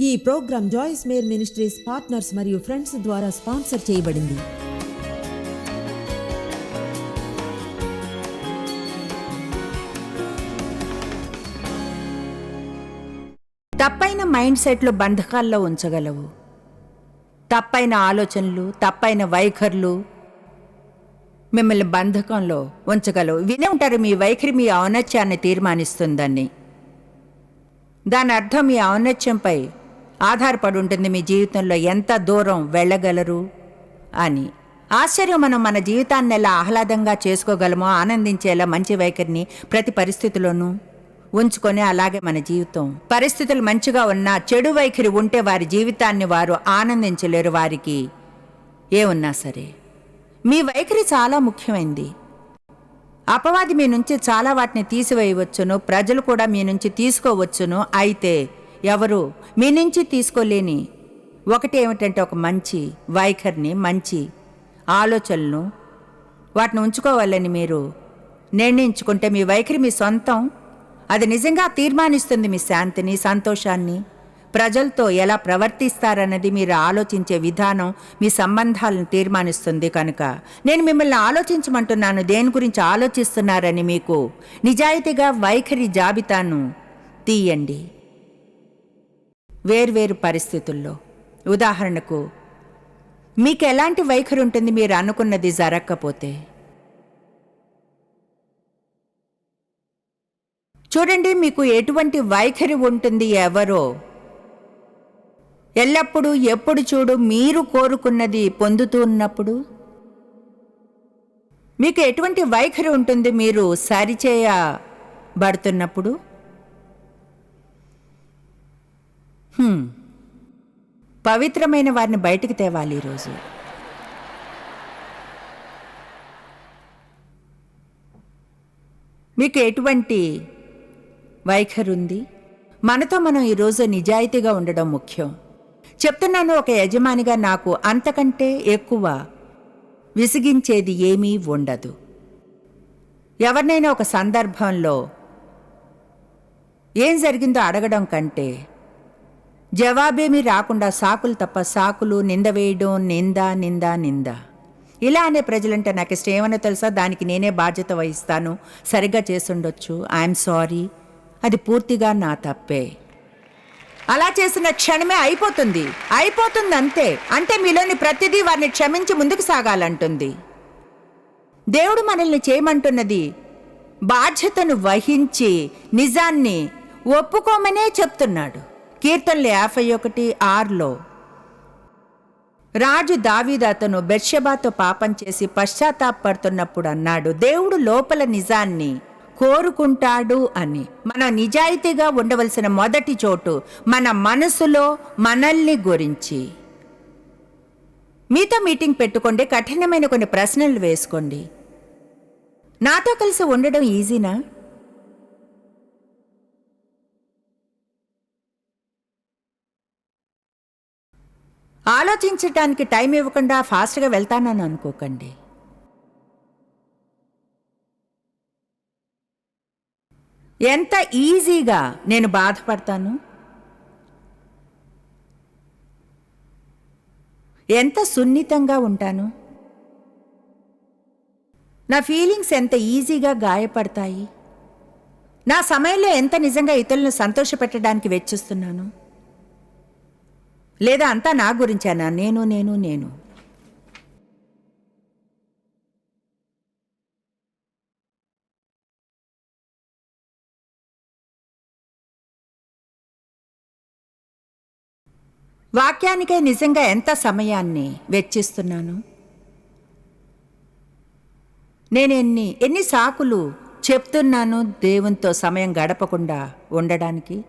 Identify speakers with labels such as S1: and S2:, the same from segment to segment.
S1: ఈ program Joyce Meyer Ministries partners మరియు friends ద్వారా స్పాన్సర్ చేయబడింది.
S2: తప్పైన మైండ్ సెట్లు బంధకాల్లో ఉంచగలవు. తప్పైన ఆలోచనలు తప్పైన వైఖరులు మిమ్మల్ని బంధకంలో ఉంచగలవు. వినే ఉంటారు మీ వైఖరి మీ ఔన్నత్యాన్ని తీర్మానిస్తుందని. దాని అర్థం మీ ఔన్నత్యంపై ఆధారపడి ఉంటుంది మీ జీవితంలో ఎంత దూరం వెళ్ళగలరు? అని. ఆశ్చర్యం మనం మన జీవితాన్ని ఎలా ఆహ్లాదంగా చేసుకోగలమో ఆనందించేలా మంచి వైఖరిని ప్రతి పరిస్థితిలోనూ ఉంచుకొని అలాగే మన జీవితం. పరిస్థితులు మంచిగా ఉన్నా చెడు వైఖరి ఉంటే వారి జీవితాన్ని వారు ఆనందించలేరు వారికి. ఏ ఉన్నా సరే. మీ వైఖరి చాలా ముఖ్యమైంది. అపవాది మీ నుంచి చాలా వాటిని తీసివేయవచ్చును ప్రజలు కూడా మీ నుంచి తీసుకోవచ్చును అయితే ఎవరు మీ నుంచి తీసుకోలేని. ఒకటి ఏమిటంటే ఒక మంచి వైఖరిని మంచి ఆలోచనలను వాటిని ఉంచుకోవాలని మీరు నిర్ణయించుకుంటే మీ వైఖరి మీ సొంతం. అది నిజంగా తీర్మానిస్తుంది మీ శాంతిని సంతోషాన్ని. ప్రజలతో ఎలా ప్రవర్తిస్తారన్నది మీరు ఆలోచించే విధానం మీ సంబంధాలను తీర్మానిస్తుంది కనుక. నేను మిమ్మల్ని ఆలోచించమంటున్నాను దేని గురించి ఆలోచిస్తున్నారని మీకు నిజాయితీగా వైఖరి జాబితాను తీయండి. వేర్వేరు పరిస్థితుల్లో. ఉదాహరణకు మీకు ఎలాంటి వైఖరి ఉంటుంది మీరు అనుకున్నది జరగకపోతే చూడండి మీకు ఎటువంటి వైఖరి ఉంటుంది ఎవరో? ఎల్లప్పుడూ ఎప్పుడు చూడు మీరు కోరుకున్నది పొందుతూ ఉన్నప్పుడు? మీకు ఎటువంటి వైఖరి ఉంటుంది మీరు సరిచేయబడుతున్నప్పుడు? పవిత్రమైన వారిని బయటికి తేవాలి ఈరోజు. మీకు ఎటువంటి వైఖరి ఉంది మనతో మనం ఈరోజు నిజాయితీగా ఉండడం ముఖ్యం. చెప్తున్నాను ఒక యజమానిగా నాకు అంతకంటే ఎక్కువ విసిగించేది ఏమీ ఉండదు. ఎవరినైనా ఒక సందర్భంలో ఏం జరిగిందో అడగడం కంటే జవాబేమీ రాకుండా సాకులు తప్ప సాకులు నింద వేయడం నింద నింద నింద. ఇలా అనే ప్రజలంటే నాకు ఇష్టం. ఏమన్నా తెలుసా? దానికి నేనే బాధ్యత వహిస్తాను. సరిగ్గా చేసుండొచ్చు. ఐఎమ్ సారీ అది పూర్తిగా నా తప్పే. అలా చేసిన క్షణమే అయిపోతుంది. అయిపోతుంది అంతే. అంటే మీలోని ప్రతిదీ వారిని క్షమించి ముందుకు సాగాలంటుంది. దేవుడు మనల్ని చేయమంటున్నది బాధ్యతను వహించి నిజాన్ని ఒప్పుకోమనే చెప్తున్నాడు. కీర్తనలు యాభై ఒకటి ఆరులో. రాజు దావీదు అతను బెర్షబాతో పాపం చేసి పశ్చాత్తాపడుతున్నప్పుడు అన్నాడు దేవుడు లోపల నిజాన్ని కోరుకుంటాడు అని. మన నిజాయితీగా ఉండవలసిన మొదటి చోటు మన మనసులో మనల్ని గురించి. మీతో మీటింగ్ పెట్టుకోండి కఠినమైన కొన్ని ప్రశ్నలు వేసుకోండి. నాతో కలిసి ఉండడం ఈజీనా? ఆలోచించడానికి టైం ఇవ్వకుండా ఫాస్ట్గా వెళ్తానని అనుకోకండి. ఎంత ఈజీగా నేను బాధపడతాను? ఎంత సున్నితంగా ఉంటాను? నా ఫీలింగ్స్ ఎంత ఈజీగా గాయపడతాయి? నా సమయంలో ఎంత నిజంగా ఇతరులను సంతోషపెట్టడానికి వెచ్చిస్తున్నాను? లేదా అంతా నా గురించేనా? నేను నేను నేను. వాక్యానికై నిజంగా ఎంత సమయాన్ని వెచ్చిస్తున్నాను? నేను ఎన్ని ఎన్ని సాకులు చెప్తున్నాను దేవునితో సమయం గడపకుండా ఉండడానికి?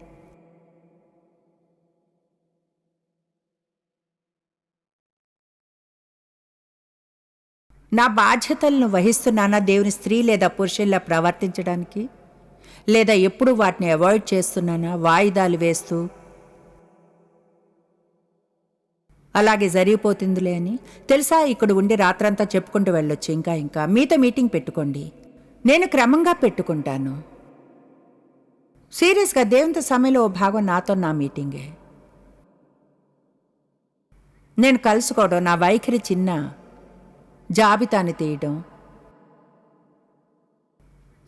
S2: నా బాధ్యతలను వహిస్తున్నానా దేవుని స్త్రీ లేదా పురుషుల్లా ప్రవర్తించడానికి? లేదా ఎప్పుడు వాటిని అవాయిడ్ చేస్తున్నానా? వాయిదాలు వేస్తూ? అలాగే జరిగిపోతుందిలే అని. తెలుసా? ఇక్కడ ఉండి రాత్రంతా చెప్పుకుంటూ వెళ్ళొచ్చు. ఇంకా ఇంకా. మీతో మీటింగ్ పెట్టుకోండి. నేను క్రమంగా పెట్టుకుంటాను. సీరియస్గా దేవునితో సమయంలో ఓ భాగం నాతో నా మీటింగే. నేను కలుసుకోవడం నా వైఖరి చిన్న జాబితాని తీయడం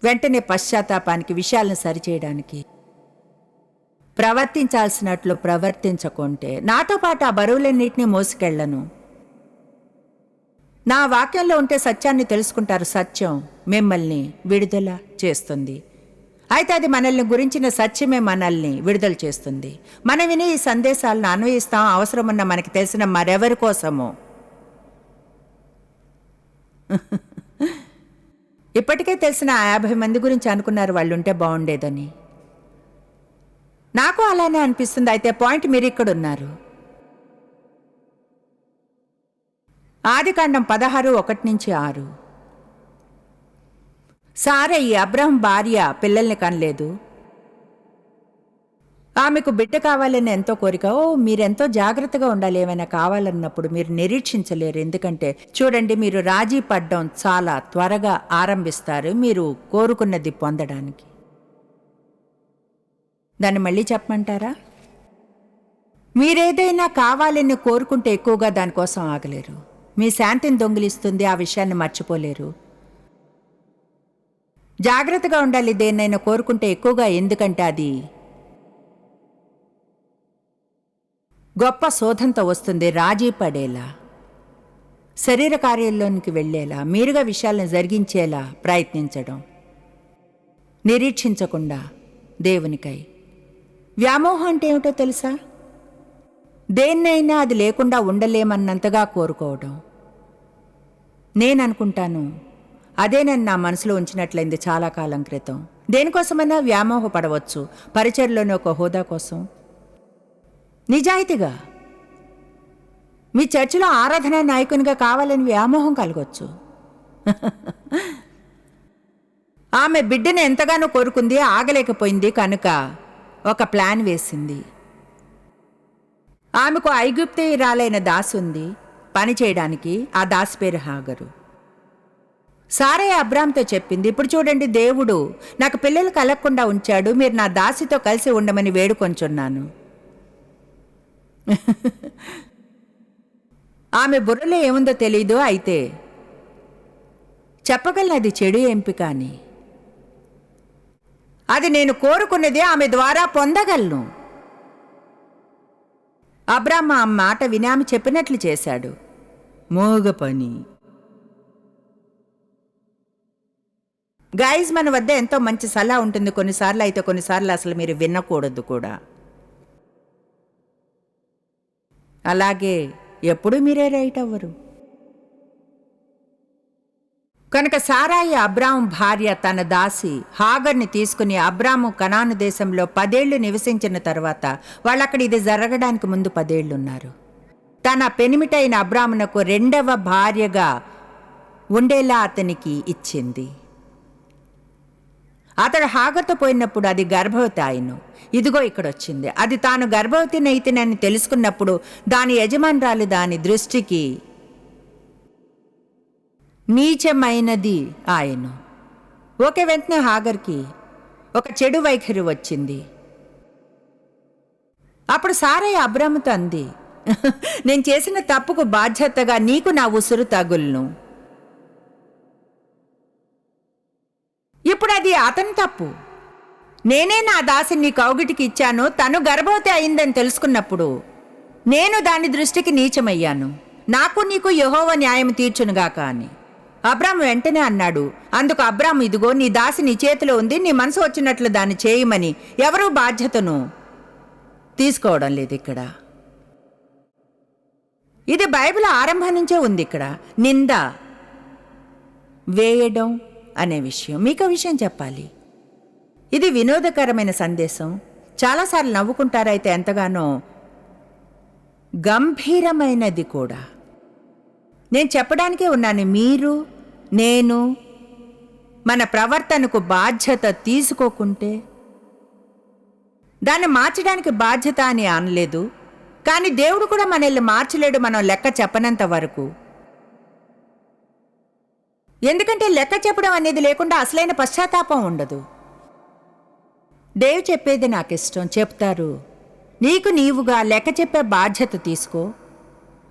S2: వెంటనే పశ్చాత్తాపానికి విషయాలను సరిచేయడానికి. ప్రవర్తించాల్సినట్లు ప్రవర్తించకుంటే నాతో పాటు ఆ బరువులన్నింటినీ మోసుకెళ్ళను నా వాక్యంలో ఉంటే సత్యాన్ని తెలుసుకుంటారు సత్యం మిమ్మల్ని విడుదల చేస్తుంది. అయితే అది మనల్ని గురించిన సత్యమే మనల్ని విడుదల చేస్తుంది. మనం వినే ఈ సందేశాలను అన్వయిస్తాం అవసరమున్న మనకి తెలిసిన మరెవరి కోసమో. ఇప్పటికే తెలిసిన యాభై మంది గురించి అనుకున్నారు వాళ్ళు ఉంటే బాగుండేదని. నాకు అలానే అనిపిస్తుంది అయితే పాయింట్ మీరు ఇక్కడ ఉన్నారు ఆదికాండం పదహారు ఒకటి నుంచి ఆరు. సారయ్య ఈ అబ్రహం భార్య పిల్లల్ని కనలేదు. ఆమెకు బిడ్డ కావాలని ఎంతో కోరిక. ఓ మీరెంతో జాగ్రత్తగా ఉండాలి ఏమైనా కావాలన్నప్పుడు మీరు నిరీక్షించలేరు. ఎందుకంటే చూడండి మీరు రాజీ పడ్డం చాలా త్వరగా ఆరంభిస్తారు మీరు కోరుకున్నది పొందడానికి. దాన్ని మళ్ళీ చెప్పమంటారా? మీరేదైనా కావాలని కోరుకుంటే ఎక్కువగా దానికోసం ఆగలేరు. మీ శాంతిని దొంగిలిస్తుంది ఆ విషయాన్ని మర్చిపోలేరు. జాగ్రత్తగా ఉండాలి దేన్నైనా కోరుకుంటే ఎక్కువగా ఎందుకంటే అది గొప్ప శోధంతో వస్తుంది రాజీ పడేలా. శరీర కార్యాల్లోనికి వెళ్ళేలా మీరుగా విషయాలను జరిగించేలా ప్రయత్నించడం. నిరీక్షించకుండా దేవునికై. వ్యామోహం అంటే ఏమిటో తెలుసా? దేన్నైనా అది లేకుండా ఉండలేమన్నంతగా కోరుకోవడం. నేను అనుకుంటాను అదే నన్ను నా మనసులో ఉంచినట్లయింది చాలా కాలం క్రితం. దేనికోసమైనా వ్యామోహపడవచ్చు. పరిచయలోని ఒక హోదా కోసం. నిజాయితీగా. మీ చర్చిలో ఆరాధనా నాయకునిగా కావాలని వ్యామోహం కలగొచ్చు. ఆమె బిడ్డను ఎంతగానో కోరుకుంది ఆగలేకపోయింది కనుక ఒక ప్లాన్ వేసింది. ఆమెకు ఐగుప్తీయురాలైన దాసు ఉంది పని చేయడానికి ఆ దాస్ పేరు హాగరు. సారే అబ్రామ్తో చెప్పింది ఇప్పుడు చూడండి దేవుడు నాకు పిల్లలు కలగకుండా ఉంచాడు మీరు నా దాసితో కలిసి ఉండమని వేడుకొంచున్నాను. ఆమె బుర్రలో ఏముందో తెలీదు అయితే చెప్పగలనది అది చెడు ఎంపిక అని అది నేను కోరుకున్నది ఆమె ద్వారా పొందగలను. అబ్రాహ్మ ఆ మాట విని ఆమె చెప్పినట్లు చేశాడు. మోగ పని. గైజ్ మన వద్ద ఎంతో మంచి సలహా ఉంటుంది. కొన్నిసార్లు అయితే కొన్నిసార్లు అసలు మీరు వినకూడదు కూడా. అలాగే ఎప్పుడు మీరే రైట్ అవ్వరు. కనుక సారాయి అబ్రాము భార్య తన దాసి హాగర్ని తీసుకుని అబ్రాము కనాను దేశంలో పదేళ్ళు నివసించిన తర్వాత వాళ్ళక్కడ ఇది జరగడానికి ముందు పదేళ్ళున్నారు. తన పెనిమిటైన అబ్రామునకు రెండవ భార్యగా ఉండేలా అతనికి ఇచ్చింది. అతడు హాగర్తో పోయినప్పుడు అది గర్భవతి ఆయను ఇదిగో ఇక్కడ వచ్చింది అది తాను గర్భవతి నైతినని తెలుసుకున్నప్పుడు దాని యజమానురాలు దాని దృష్టికి నీచమైనది ఆయను ఒకే వెంటనే హాగర్కి ఒక చెడు వైఖరి వచ్చింది. అప్పుడు సారయ్య అబ్రాముతో అంది నేను చేసిన తప్పుకు బాధ్యతగా నీకు నా ఉసురు తగులును. ఇప్పుడు అది అతని తప్పు. నేనే నా దాసిని కౌగిటికి ఇచ్చాను తను గర్భవతి అయిందని తెలుసుకున్నప్పుడు నేను దాని దృష్టికి నీచమయ్యాను. నాకు నీకు యహోవ న్యాయం తీర్చునుగాక అని. అబ్రామ్ వెంటనే అన్నాడు అందుకు అబ్రామ్ ఇదిగో నీ దాసి నీ చేతిలో ఉంది నీ మనసు వచ్చినట్లు దాన్ని చేయమని. ఎవరూ బాధ్యతను తీసుకోవడం లేదు ఇక్కడ. ఇది బైబిల్ ఆరంభం నుంచే ఉంది ఇక్కడ. నింద వేయడం అనే విషయం. మీకు విషయం చెప్పాలి. ఇది వినోదకరమైన సందేశం. చాలాసార్లు నవ్వుకుంటారైతే ఎంతగానో గంభీరమైనది కూడా. నేను చెప్పడానికే ఉన్నాను. మీరు నేను మన ప్రవర్తనకు బాధ్యత తీసుకోకుంటే దాన్ని మార్చడానికి బాధ్యత అని అనలేదు. కానీ దేవుడు కూడా మనల్ని మార్చలేడు మనం లెక్క చెప్పనంత వరకు. ఎందుకంటే లెక్క చెప్పడం అనేది లేకుండా అసలైన పశ్చాత్తాపం ఉండదు. దేవ్ చెప్పేది నాకు ఇష్టం చెప్తారు నీకు నీవుగా లెక్క చెప్పే బాధ్యత తీసుకో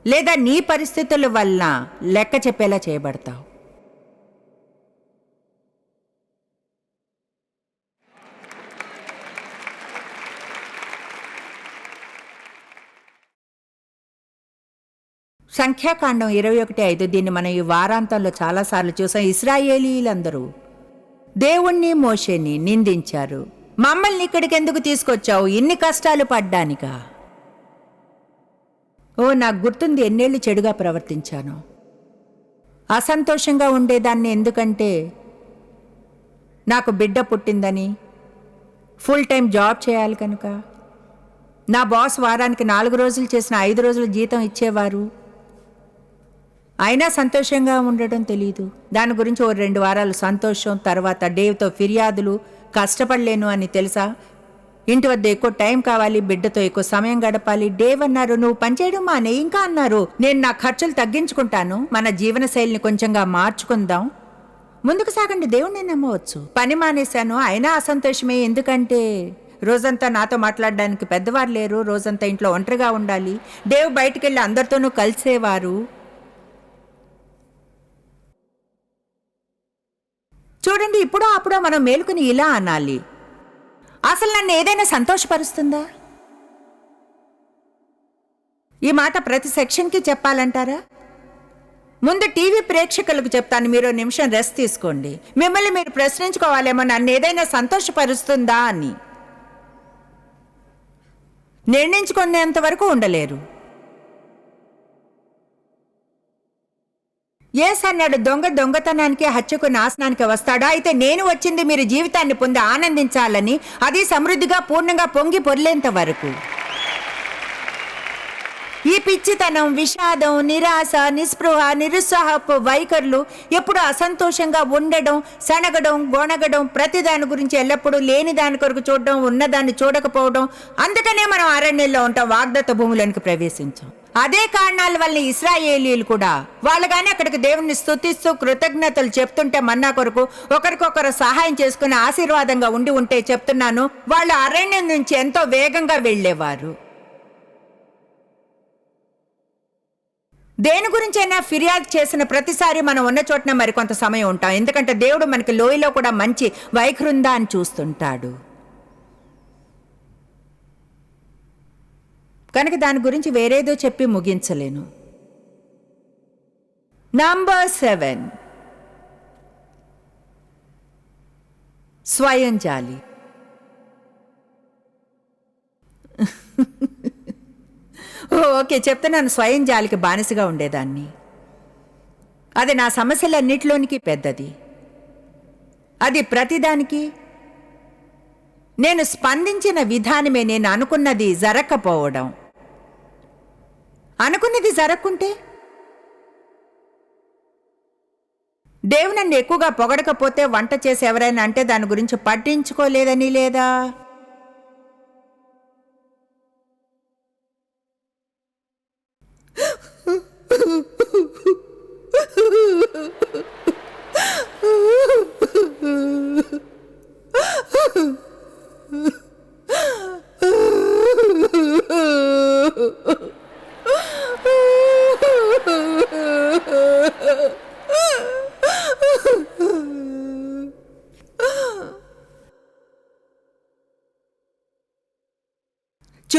S2: లేదా నీ పరిస్థితుల వలన లెక్క చెప్పేలా చేయబడతావు. సంఖ్యాకాండం ఇరవై ఒకటి ఐదు దీన్ని మనం ఈ వారాంతంలో చాలాసార్లు చూసాం. ఇస్రాయేలీలందరూ దేవుణ్ణి మోషేని నిందించారు. మమ్మల్ని ఇక్కడికి ఎందుకు తీసుకొచ్చావు? ఇన్ని కష్టాలు పడ్డానికా? ఓ నాకు గుర్తుంది ఎన్నేళ్ళు చెడుగా ప్రవర్తించాను. అసంతోషంగా ఉండేదాన్ని ఎందుకంటే నాకు బిడ్డ పుట్టిందని. ఫుల్ టైం జాబ్ చేయాలి కనుక. నా బాస్ వారానికి నాలుగు రోజులు చేసిన ఐదు రోజులు జీతం ఇచ్చేవారు. అయినా సంతోషంగా ఉండడం తెలియదు దాని గురించి ఓ రెండు వారాలు సంతోషం తర్వాత డేవ్తో ఫిర్యాదులు కష్టపడలేను అని తెలుసా? ఇంటి వద్ద ఎక్కువ టైం కావాలి బిడ్డతో ఎక్కువ సమయం గడపాలి. డేవ్ అన్నారు నువ్వు పనిచేయడం మానే ఇంకా అన్నారు. నేను నా ఖర్చులు తగ్గించుకుంటాను. మన జీవన శైలిని కొంచెంగా మార్చుకుందాం. ముందుకు సాగండి దేవుణ్ణి నమ్మవచ్చు. పని మానేశాను అయినా అసంతోషమే. ఎందుకంటే రోజంతా నాతో మాట్లాడడానికి పెద్దవారు లేరు రోజంతా ఇంట్లో ఒంటరిగా ఉండాలి. డేవ్ బయటికెళ్ళి అందరితోనూ కలిసేవారు. చూడండి ఇప్పుడో అప్పుడో మనం మేలుకుని ఇలా అనాలి. అసలు నన్ను ఏదైనా సంతోషపరుస్తుందా? ఈ మాట ప్రతి సెక్షన్కి చెప్పాలంటారా? ముందు టీవీ ప్రేక్షకులకు చెప్తాను మీరు నిమిషం రెస్ట్ తీసుకోండి. మిమ్మల్ని మీరు ప్రశ్నించుకోవాలేమో నన్ను ఏదైనా సంతోషపరుస్తుందా అని. నిర్ణయించుకునేంత వరకు ఉండలేరు. ఎస్ అన్నాడు దొంగ దొంగతనానికి హత్యకు నాశనానికి వస్తాడా? అయితే నేను వచ్చింది మీరు జీవితాన్ని పొంది ఆనందించాలని అది సమృద్ధిగా పూర్ణంగా పొంగి పొర్లేంత వరకు. ఈ పిచ్చితనం విషాదం నిరాశ నిస్పృహ నిరుత్సాహపు వైఖరులు ఎప్పుడు అసంతోషంగా ఉండడం సనగడం గొనగడం ప్రతిదాని గురించి ఎల్లప్పుడూ లేని దాని కొరకు చూడడం ఉన్నదాన్ని చూడకపోవడం అందుకనే మనం అరణ్యంలో ఉంటాం వాగ్దత్త భూములోనికి ప్రవేశించాం. అదే కారణాల వల్ల ఇస్రాయేలీలు కూడా వాళ్ళు కానీ అక్కడికి దేవుణ్ణి స్థుతిస్తూ కృతజ్ఞతలు చెప్తుంటే మన్నా కొరకు ఒకరికొకరు సహాయం చేసుకుని ఆశీర్వాదంగా ఉండి ఉంటే చెప్తున్నాను వాళ్ళు అరణ్యం నుంచి ఎంతో వేగంగా వెళ్ళేవారు. దేని గురించైనా ఫిర్యాదు చేసిన ప్రతిసారి మనం ఉన్న చోటన మరికొంత సమయం ఉంటాం. ఎందుకంటే దేవుడు మనకి లోయలో కూడా మంచి వైఖరుందా అని చూస్తుంటాడు. కనుక దాని గురించి వేరేదో చెప్పి ముగించలేను. నంబర్ సెవెన్ స్వయం జాలి. ఓకే చెప్తున్నాను స్వయం జాలికి బానిసగా ఉండేదాన్ని. అది నా సమస్యలన్నిటిలోనికి పెద్దది. అది ప్రతిదానికి నేను స్పందించిన విధానమే నేను అనుకున్నది జరగకపోవడం. అనుకున్నది జరగకుంటే దేవు నన్ను ఎక్కువగా పొగడకపోతే వంట చేసి ఎవరైనా అంటే దాని గురించి పట్టించుకోలేదని లేదా?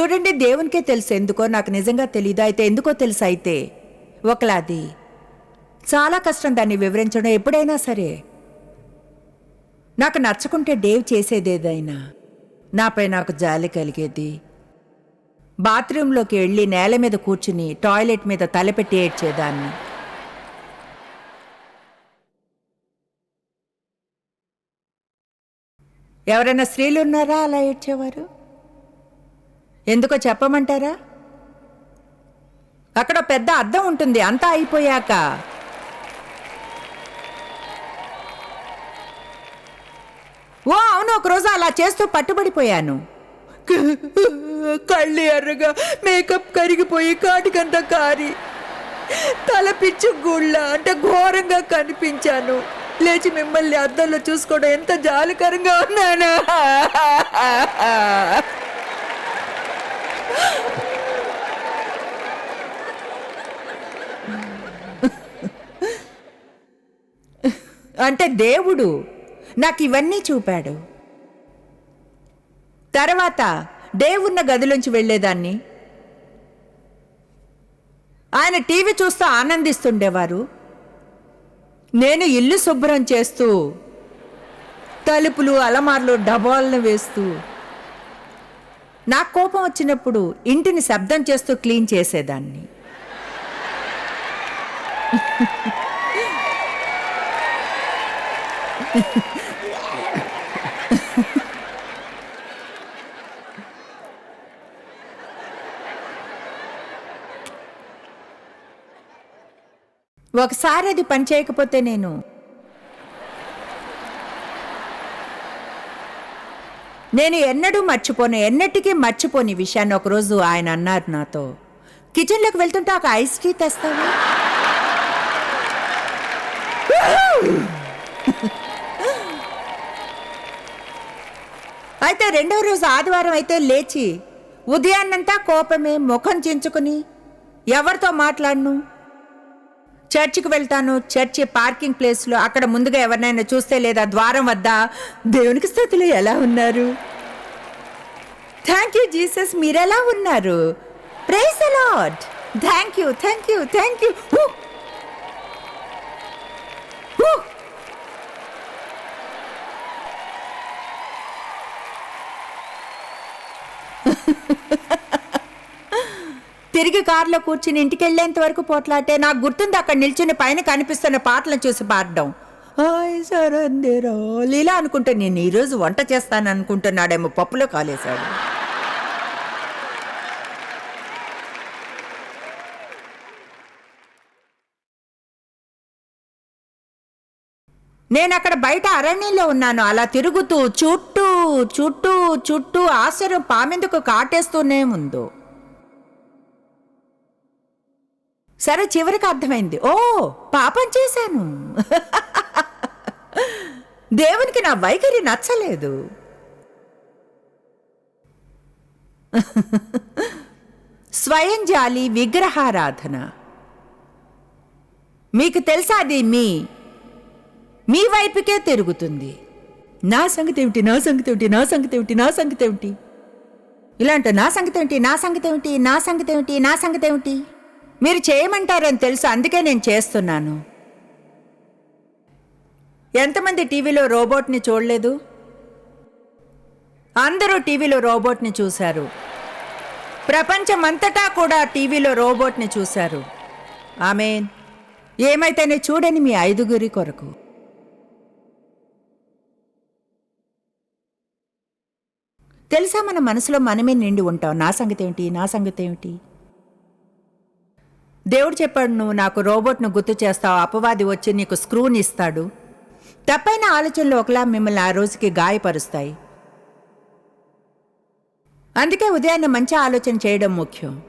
S2: చూడండి దేవునికే తెలుసు. ఎందుకో నాకు నిజంగా తెలీదు. అయితే ఎందుకో తెలుసు అయితే? ఒకలాది. చాలా కష్టం దాన్ని వివరించడం. ఎప్పుడైనా సరే. నాకు నచ్చకుంటే డేవ్ చేసేదేదైనా నాపై నాకు జాలి కలిగేది. బాత్రూంలోకి వెళ్ళి నేల మీద కూర్చుని టాయిలెట్ మీద తలపెట్టి ఏడ్చేదాన్ని. ఎవరైనా స్త్రీలు ఉన్నారా అలా ఏడ్చేవారు? ఎందుకో చెప్పమంటారా? అక్కడ పెద్ద అద్దం ఉంటుంది అంతా అయిపోయాక. ఓ అవును ఒకరోజు అలా చేస్తూ పట్టుబడిపోయాను. కళ్ళు ఎర్రగా మేకప్ కరిగిపోయి కాటికంతా కారి తల పిచ్చు గుళ్ళ అంటే ఘోరంగా కనిపించాను. లేచి మిమ్మల్ని అద్దంలో చూసుకోవడం ఎంత జాలికరంగా ఉన్నానా అంటే దేవుడు నాకు ఇవన్నీ చూపాడు. తర్వాత దేవున్న గదిలోంచి వెళ్ళేదాన్ని. ఆయన టీవీ చూస్తూ ఆనందిస్తుండేవారు. నేను ఇల్లు శుభ్రం చేస్తూ తలుపులు అలమార్లు డబాలను వేస్తూ నాకు కోపం వచ్చినప్పుడు ఇంటిని శబ్దం చేస్తూ క్లీన్ చేసేదాన్ని. ఒకసారి అది పని చేయకపోతే నేను నేను ఎన్నడూ మర్చిపోను ఎన్నటికీ మర్చిపోని విషయాన్ని ఒకరోజు ఆయన అన్నారు నాతో. కిచెన్లోకి వెళ్తుంటే ఒక ఐస్ టీ తెస్తావా? అయితే రెండవ రోజు ఆదివారం అయితే లేచి ఉదయాన్నంతా కోపమే ముఖం చించుకుని ఎవరితో మాట్లాడను? చర్చికి వెళ్తాను. చర్చి పార్కింగ్ ప్లేస్లో అక్కడ ముందుగా ఎవరినైనా చూస్తే లేదా ద్వారం వద్ద దేవునికి స్థితులు ఎలా ఉన్నారు? థ్యాంక్ యూ జీసస్ మీరెలా ఉన్నారు? Praise a lot thank you thank you thank you తిరిగి కారులో కూర్చుని ఇంటికి వెళ్ళేంత వరకు పోట్లాటే నాకు గుర్తుంది అక్కడ నిల్చుని పైన కనిపిస్తున్న పాటలను చూసి పాడడం హాయ్ సరందిరో లీలా అనుకుంటే నేను ఈరోజు వంట చేస్తాను అనుకుంటున్నాడేమో పప్పులో కాలేశాడు. నేను అక్కడ బయట అరణ్యంలో ఉన్నాను అలా తిరుగుతూ చుట్టూ చుట్టూ చుట్టూ ఆశ్చర్యం పామెందుకు కాటేస్తూనే ఉందో సరే చివరికి అర్థమైంది. ఓ పాపం చేశాను. దేవునికి నా వైఖరి నచ్చలేదు. స్వయం జాలి విగ్రహారాధన. మీకు తెలుసా అది మీ మీ వైపుకే తిరుగుతుంది. నా సంగతి ఏమిటి నా సంగతి ఏమిటి నా సంగతి ఏమిటి నా సంగతి ఏమిటి? ఇలాంటి నా సంగతి ఏమిటి నా సంగతి ఏమిటి నా సంగతి ఏమిటి నా సంగతి ఏమిటి? మీరు చేయమంటారని తెలుసు అందుకే నేను చేస్తున్నాను. ఎంతమంది టీవీలో రోబోట్ని చూడలేదు? అందరూ టీవీలో రోబోట్ని చూశారు. ప్రపంచమంతటా కూడా టీవీలో రోబోట్ని చూశారు. ఆమెన్. ఏమైతేనే చూడని మీ ఐదుగురి కొరకు. తెలుసా మన మనసులో మనమే నిండి ఉంటాం. నా సంగతి ఏమిటి నా సంగతి ఏమిటి దేవుడు చెప్పాడు నువ్వు నాకు రోబోట్ను గుర్తు చేస్తావు అపవాది వచ్చి నీకు స్క్రూని ఇస్తాడు. తప్పైన ఆలోచనలు ఒకలా మిమ్మల్ని ఆ రోజుకి గాయపరుస్తాయి. అందుకే ఉదయాన్నే మంచి ఆలోచన చేయడం ముఖ్యం.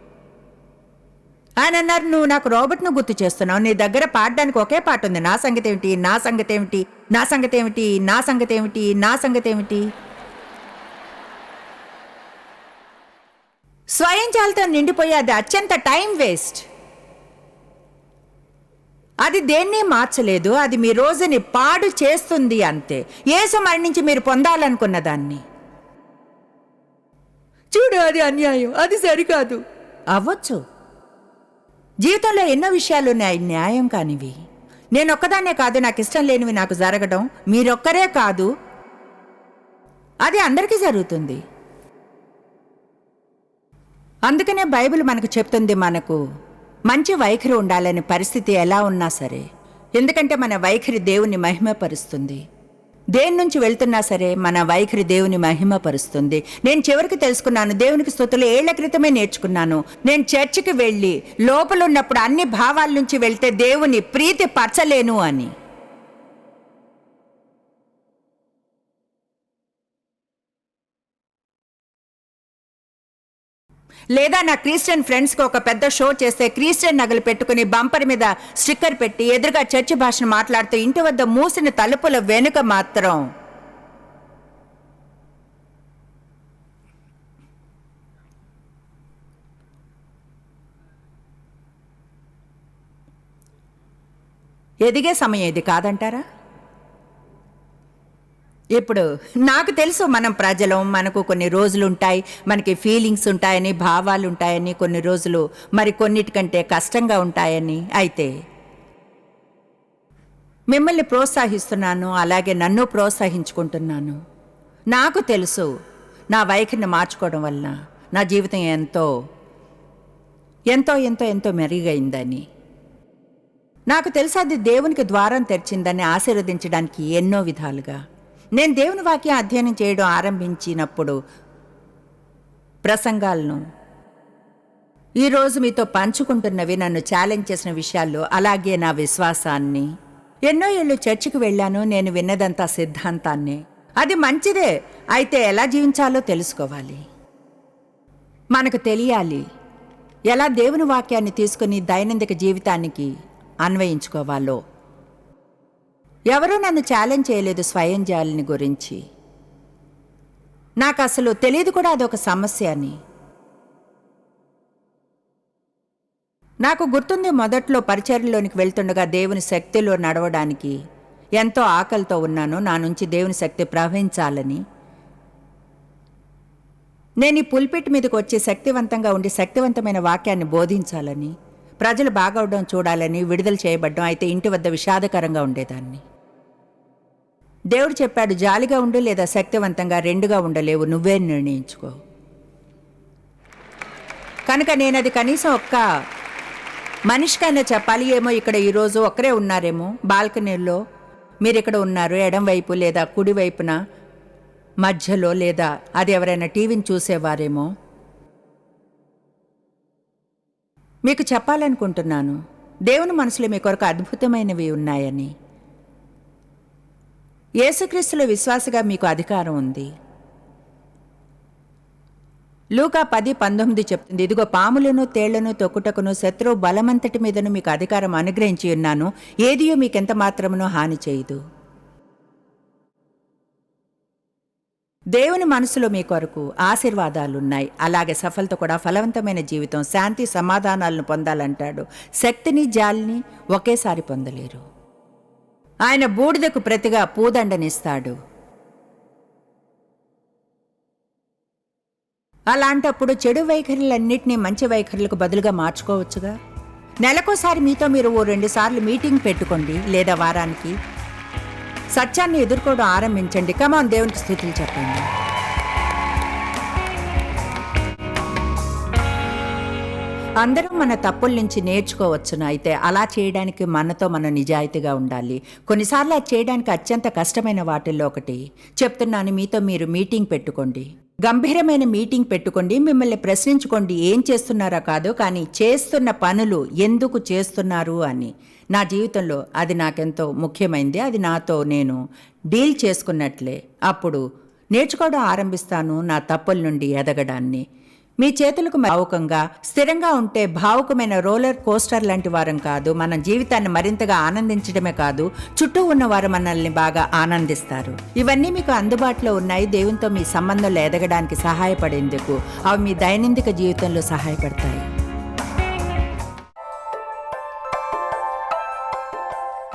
S2: ఆయన అన్నారు నువ్వు నాకు రోబోట్ను గుర్తు చేస్తున్నావు నీ దగ్గర పాడడానికి ఒకే పాట ఉంది. నా సంగతి ఏమిటి? నా సంగతి ఏమిటి? నా సంగతి ఏమిటి? నా సంగతి ఏమిటి? నా సంగతి ఏమిటి? స్వయంచాలతో నిండిపోయి అది అత్యంత టైం వేస్ట్. అది దేన్నే మార్చలేదు? అది మీ రోజుని పాడు చేస్తుంది అంతే. ఏసు మరణించి మీరు పొందాలనుకున్న దాన్ని. చూడు అది అన్యాయం. అది సరికాదు. అవ్వచ్చు. జీవితంలో ఎన్నో విషయాలు ఉన్నాయి. న్యాయం కానివి. నేను ఒక్కదాన్నే కాదు. నాకు ఇష్టం లేనివి నాకు జరగడం మీరొక్కరే కాదు. అది అందరికీ జరుగుతుంది. అందుకనే బైబిల్ మనకు చెప్తుంది మనకు మంచి వైఖరి ఉండాలని పరిస్థితి ఎలా ఉన్నా సరే ఎందుకంటే మన వైఖరి దేవుని మహిమపరుస్తుంది. దేని నుంచి వెళ్తున్నా సరే మన వైఖరి దేవుని మహిమపరుస్తుంది. నేను చివరికి తెలుసుకున్నాను దేవునికి స్థుతులు ఏళ్ళ క్రితమే నేర్చుకున్నాను. నేను చర్చికి వెళ్ళి లోపలున్నప్పుడు అన్ని భావాల నుంచి వెళ్తే దేవుని ప్రీతి పరచలేను అని. లేదా నా క్రిస్టియన్ ఫ్రెండ్స్కి ఒక పెద్ద షో చేస్తే క్రిస్టియన్ నగలు పెట్టుకుని బంపర్ మీద స్టిక్కర్ పెట్టి ఎదురుగా చర్చి భాషను మాట్లాడుతూ ఇంటి వద్ద మూసిన తలుపుల వెనుక మాత్రం. ఎదిగే సమయం ఇది కాదంటారా? ఇప్పుడు నాకు తెలుసు మనం ప్రజలం మనకు కొన్ని రోజులు ఉంటాయి మనకి ఫీలింగ్స్ ఉంటాయని భావాలు ఉంటాయని కొన్ని రోజులు మరి కొన్నిటికంటే కష్టంగా ఉంటాయని. అయితే మిమ్మల్ని ప్రోత్సహిస్తున్నాను అలాగే నన్ను ప్రోత్సహించుకుంటున్నాను. నాకు తెలుసు నా వైఖరిని మార్చుకోవడం వల్ల నా జీవితం ఎంతో ఎంతో ఎంతో ఎంతో మెరుగైందని. నాకు తెలుసు అది దేవునికి ద్వారం తెరిచిందని ఆశీర్వదించడానికి ఎన్నో విధాలుగా. నేను దేవుని వాక్యం అధ్యయనం చేయడం ఆరంభించినప్పుడు ప్రసంగాలను ఈరోజు మీతో పంచుకుంటున్నవి నన్ను ఛాలెంజ్ చేసిన విషయాల్లో అలాగే నా విశ్వాసాన్ని. ఎన్నో ఏళ్ళు చర్చికి వెళ్ళాను నేను విన్నదంతా సిద్ధాంతాన్ని. అది మంచిదే అయితే ఎలా జీవించాలో తెలుసుకోవాలి. మనకు తెలియాలి ఎలా దేవుని వాక్యాన్ని తీసుకుని దైనందిక జీవితానికి అన్వయించుకోవాలో. ఎవరూ నన్ను ఛాలెంజ్ చేయలేదు స్వయం జాలిని గురించి. నాకు అసలు తెలియదు కూడా అదొక సమస్య అని. నాకు గుర్తుంది మొదట్లో పరిచర్యలోనికి వెళ్తుండగా దేవుని శక్తిలో నడవడానికి ఎంతో ఆకలితో ఉన్నాను నా నుంచి దేవుని శక్తి ప్రవహించాలని. నేను ఈ పుల్పిట్ మీదకి వచ్చి శక్తివంతంగా ఉండి శక్తివంతమైన వాక్యాన్ని బోధించాలని. ప్రజలు బాగవడం చూడాలని విడుదల చేయబడ్డం అయితే ఇంటి వద్ద విషాదకరంగా ఉండేదాన్ని. దేవుడు చెప్పాడు జాలిగా ఉండు లేదా శక్తివంతంగా రెండుగా ఉండలేవు నువ్వే నిర్ణయించుకో. కనుక నేను అది కనీసం ఒక్క మనిషికైనా చెప్పాలి ఏమో ఇక్కడ ఈరోజు ఒక్కరే ఉన్నారేమో బాల్కనీలో మీరు ఇక్కడ ఉన్నారు ఎడం వైపు లేదా కుడి వైపున మధ్యలో లేదా అది ఎవరైనా టీవీని చూసేవారేమో మీకు చెప్పాలనుకుంటున్నాను. దేవుని మనసులో మీ కొరకు అద్భుతమైనవి ఉన్నాయని. యేసుక్రీస్తులో విశ్వాసగా మీకు అధికారం ఉంది. లూకా పది పంతొమ్మిది చెప్తుంది ఇదిగో పాములను తేళ్ళను తొక్కుటకును శత్రువు బలమంతటి మీదను మీకు అధికారం అనుగ్రహించి ఉన్నాను. ఏదియో మీకెంత మాత్రమునో హాని చేయదు. దేవుని మనసులో మీ కొరకు ఆశీర్వాదాలున్నాయి. అలాగే సఫలత కూడా ఫలవంతమైన జీవితం శాంతి సమాధానాలను పొందాలంటాడు. శక్తిని జాలిని ఒకేసారి పొందలేరు. ఆయన బూడిదకు ప్రతిగా పూదండనిస్తాడు. అలాంటప్పుడు చెడు వైఖరులన్నింటినీ మంచి వైఖరులకు బదులుగా మార్చుకోవచ్చుగా? నెలకోసారి మీతో మీరు ఓ రెండు సార్లు మీటింగ్ పెట్టుకోండి లేదా వారానికి సత్యాన్ని ఎదుర్కోవడం ఆరంభించండి. కమాన్ దేవునికి స్థితిని చెప్పండి. అందరం మన తప్పుల నుంచి నేర్చుకోవచ్చును. అయితే అలా చేయడానికి మనతో మనం నిజాయితీగా ఉండాలి. కొన్నిసార్లు అది చేయడానికి అత్యంత కష్టమైన వాటిల్లో ఒకటి. చెప్తున్నాను మీతో మీరు మీటింగ్ పెట్టుకోండి. గంభీరమైన మీటింగ్ పెట్టుకోండి. మిమ్మల్ని ప్రశ్నించుకోండి ఏం చేస్తున్నారో కాదు కానీ చేస్తున్న పనులు ఎందుకు చేస్తున్నారు అని. నా జీవితంలో అది నాకెంతో ముఖ్యమైంది అది నాతో నేను డీల్ చేసుకున్నట్లే. అప్పుడు నేర్చుకోవడం ఆరంభిస్తాను నా తప్పుల నుండి ఎదగడాన్ని. మీ చేతులకు భావుకంగా స్థిరంగా ఉంటే భావుకమైన రోలర్ కోస్టర్ లాంటి వారం కాదు. మన జీవితాన్ని మరింతగా ఆనందించడమే కాదు చుట్టూ ఉన్నవారు మనల్ని బాగా ఆనందిస్తారు. ఇవన్నీ మీకు అందుబాటులో ఉన్నాయి. దేవునితో మీ సంబంధంలో ఎదగడానికి సహాయపడేందుకు అవి మీ దైనందిక జీవితంలో సహాయపడతాయి.